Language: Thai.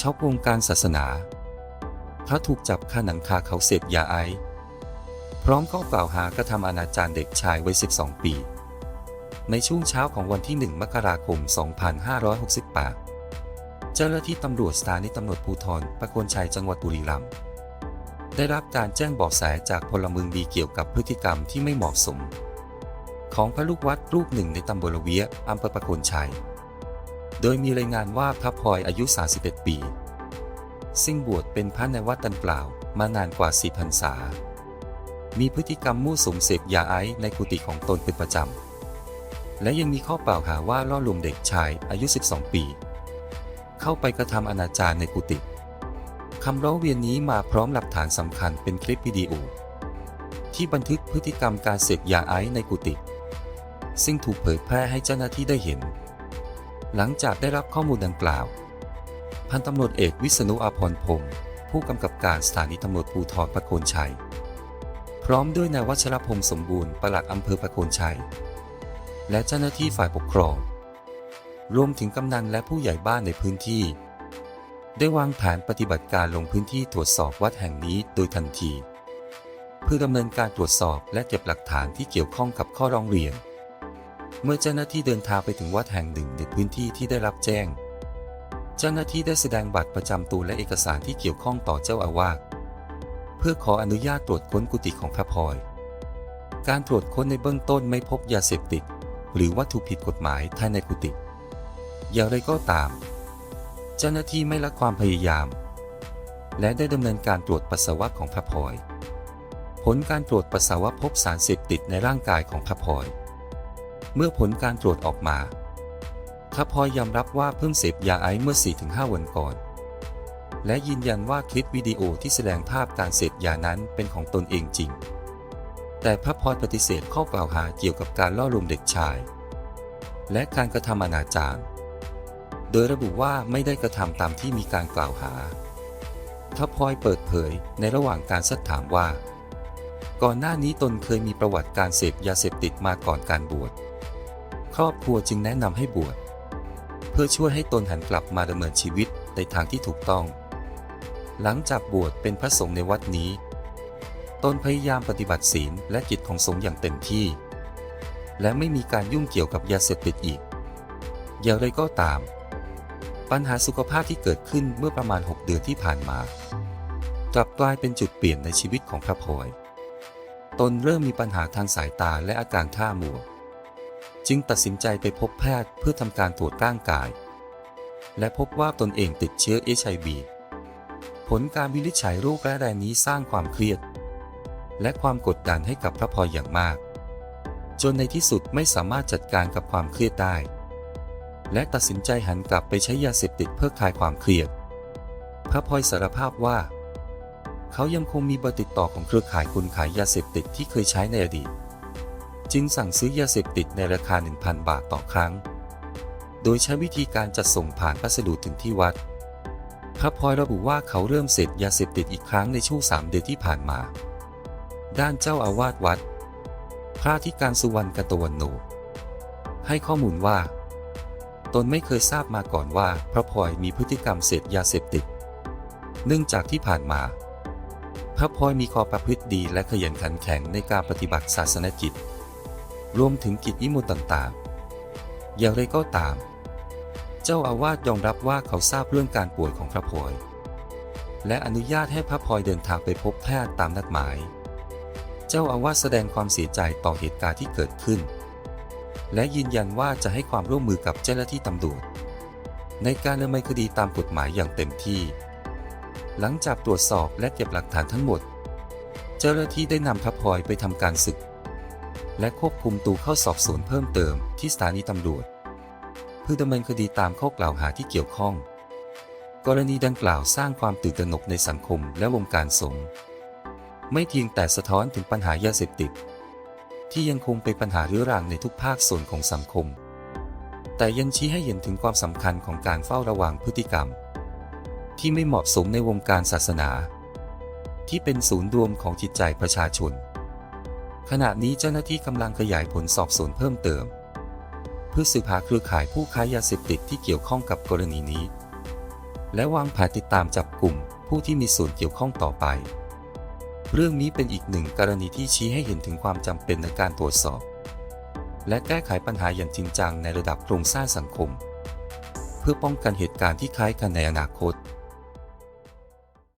ช็อกวงการศาสนา พระถูกจับคาหนังคาเขาเสพยาไอซ์พร้อมข้อกล่าวหากระทำอนาจารเด็กชายวัย 12 ปี ในช่วงเช้าของวันที่ 1 มกราคม 2568 เจ้าหน้าที่ตำรวจสถานีตำรวจภูธรประโคนชัยจังหวัดบุรีรัมย์ได้รับการแจ้งเบาะแสจากพลเมืองดีเกี่ยวกับพฤติกรรมที่ไม่เหมาะสม ของพระลูกวัดรูปหนึ่งในตำบลเวียอำเภอประโคนชัย โดยมีรายงานว่าพระพลอยอายุ 31 ปี ซึ่งบวชเป็นพระในวัดดังกล่าวมานานกว่า4พรรษา มีพฤติกรรมมั่สมเสพยาไอซ์ในกุฏิของตนเป็นประจำ และยังมีข้อกล่าวหาว่าล่อลวงเด็กชายอายุ 12 ปี เข้าไปกระทำอนาจารในกุฏิคำร้องเรียนนี้มาพร้อมหลักฐานสำคัญเป็นคลิปวิดีโอ ที่บันทึกพฤติกรรมการเสพยาไอซ์ในกุฏิซึ่งถูกเผยแพร่ให้เจ้าหน้าที่ได้เห็น หลังจากได้รับข้อมูลดังกล่าว พันตำรวจเอกวิษณุอาภรณ์พงศ์ผู้กำกับการสถานีตำรวจภูธรประโคนชัย พร้อมด้วยนายวัชรพงศ์สมบูรณ์ปลัดอำเภอประโคนชัย และเจ้าหน้าที่ฝ่ายปกครอง รวมถึงกำนันและผู้ใหญ่บ้านในพื้นที่ ได้วางแผนปฏิบัติการลงพื้นที่ตรวจสอบวัดแห่งนี้โดยทันที เพื่อดำเนินการตรวจสอบและเก็บหลักฐานที่เกี่ยวข้องกับข้อร้องเรียน เมื่อเจ้าหน้าที่เดินทางไปถึงวัดแห่งหนึ่งในพื้นที่ที่ได้รับแจ้ง เจ้าหน้าที่ได้แสดงบัตรประจำตัวและเอกสารที่เกี่ยวข้องต่อเจ้าอาวาสเพื่อขออนุญาตตรวจค้นกุฏิของพระพลอย การตรวจค้นในเบื้องต้นไม่พบยาเสพติด หรือวัตถุผิดกฎหมายภายในกุฏิอย่างไรก็ตาม เจ้าหน้าที่ไม่ละความพยายาม และได้ดำเนินการตรวจปัสสาวะของพระพลอย ผลการตรวจปัสสาวะพบสารเสพติดในร่างกายของพระพลอย เมื่อผลการตรวจออกมาพระพลอยยอมรับว่าเพิ่งเสพยาไอซ์เมื่อ 4-5 วันก่อน และยืนยันว่าคลิปวิดีโอที่แสดงภาพการเสพยานั้นเป็นของตนเองจริง แต่พระพลอยปฏิเสธข้อกล่าวหาเกี่ยวกับการล่อลวงเด็กชาย และการกระทำอนาจารโดยระบุว่าไม่ได้กระทำตามที่มีการกล่าวหาพระพลอยเปิดเผยในระหว่างการซักถามว่า ก่อนหน้านี้ตนเคยมีประวัติการเสพยาเสพติดมาก่อนการบวช ครอบครัวจึงแนะนำให้บวชเพื่อช่วยให้ตนหันกลับมาดำเนินชีวิตในทางที่ถูกต้อง หลังจากบวชเป็นพระสงฆ์ในวัดนี้ ตนพยายามปฏิบัติศีลและกิจของสงฆ์อย่างเต็มที่ และไม่มีการยุ่งเกี่ยวกับยาเสพติดอีกอย่างไรก็ตาม ปัญหาสุขภาพที่เกิดขึ้นเมื่อประมาณ 6 เดือนที่ผ่านมา กลับกลายเป็นจุดเปลี่ยนในชีวิตของพระพลอย ตนเริ่มมีปัญหาทางสายตาและอาการท่ามัว จึงตัดสินใจไปพบแพทย์เพื่อทำการตรวจร่างกาย และพบว่าตนเองติดเชื้อ HIV ผลการวินิจฉัยโรคร้ายแรงนี้สร้างความเครียด และความกดดันให้กับพระพลอยอย่างมาก จนในที่สุดไม่สามารถจัดการกับความเครียดได้ และตัดสินใจหันกลับไปใช้ยาเสพติดเพื่อคลายความเครียด พระพลอยสารภาพว่า เขายังคงมีเบอร์ติดต่อของเครือข่ายคนขายยาเสพติดที่เคยใช้ในอดีต จึงสั่งซื้อยาเสพติดในราคา 1,000 บาทต่อครั้ง โดยใช้วิธีการจัดส่งผ่านพัสดุถึงที่วัด พระพลอยระบุว่าเขาเริ่มเสพยาเสพติดอีกครั้งในช่วงสามเดือนที่ผ่านมา ด้านเจ้าอาวาสวัด พระธิการสุวรรณกตวันโน ให้ข้อมูลว่า ตนไม่เคยทราบมาก่อนว่าพระพลอยมีพฤติกรรมเสพยาเสพติด เนื่องจากที่ผ่านมาพระพลอยมีความประพฤติดีและขยันขันแข็งในการปฏิบัติศาสนกิจ รวมถึงกิจอิมุตต่างๆ อย่างไรก็ตาม เจ้าอาวาสยอมรับว่าเขาทราบเรื่องการป่วยของพระพลอยและอนุญาตให้พระพลอยเดินทางไปพบแพทย์ตามนัดหมาย เจ้าอาวาสแสดงความเสียใจต่อเหตุการณ์ที่เกิดขึ้น และยืนยันว่าจะให้ความร่วมมือกับเจ้าหน้าที่ตำรวจในการดำเนินคดีตามกฎหมายอย่างเต็มที่ หลังจากตรวจสอบและเก็บหลักฐานทั้งหมด เจ้าหน้าที่ได้นำพระพลอยไปทำการศึก และควบคุมตัวเข้าสอบสวนเพิ่มเติมที่สถานีตำรวจ เพื่อดำเนินคดีตามข้อกล่าวหาที่เกี่ยวข้อง กรณีดังกล่าวสร้างความตื่นตระหนกในสังคมและวงการสงฆ์ไม่เพียงแต่สะท้อนถึงปัญหายาเสพติด ที่ยังคงเป็นปัญหาเรื้อรังในทุกภาคส่วนของสังคม แต่ยังชี้ให้เห็นถึงความสำคัญของการเฝ้าระวังพฤติกรรม ที่ไม่เหมาะสมในวงการศาสนา ที่เป็นศูนย์รวมของจิตใจประชาชน ขณะนี้เจ้าหน้าที่กำลังขยายผลสอบสวนเพิ่มเติม เพื่อสืบหาเครือข่ายผู้ค้ายาเสพติดที่เกี่ยวข้องกับกรณีนี้ และวางแผนติดตามจับกลุ่มผู้ที่มีส่วนเกี่ยวข้องต่อไป เรื่องนี้เป็นอีกหนึ่งกรณีที่ชี้ให้เห็นถึงความจำเป็นในการตรวจสอบ และแก้ไขปัญหาอย่างจริงจังในระดับโครงสร้างสังคม เพื่อป้องกันเหตุการณ์ที่คล้ายกันในอนาคต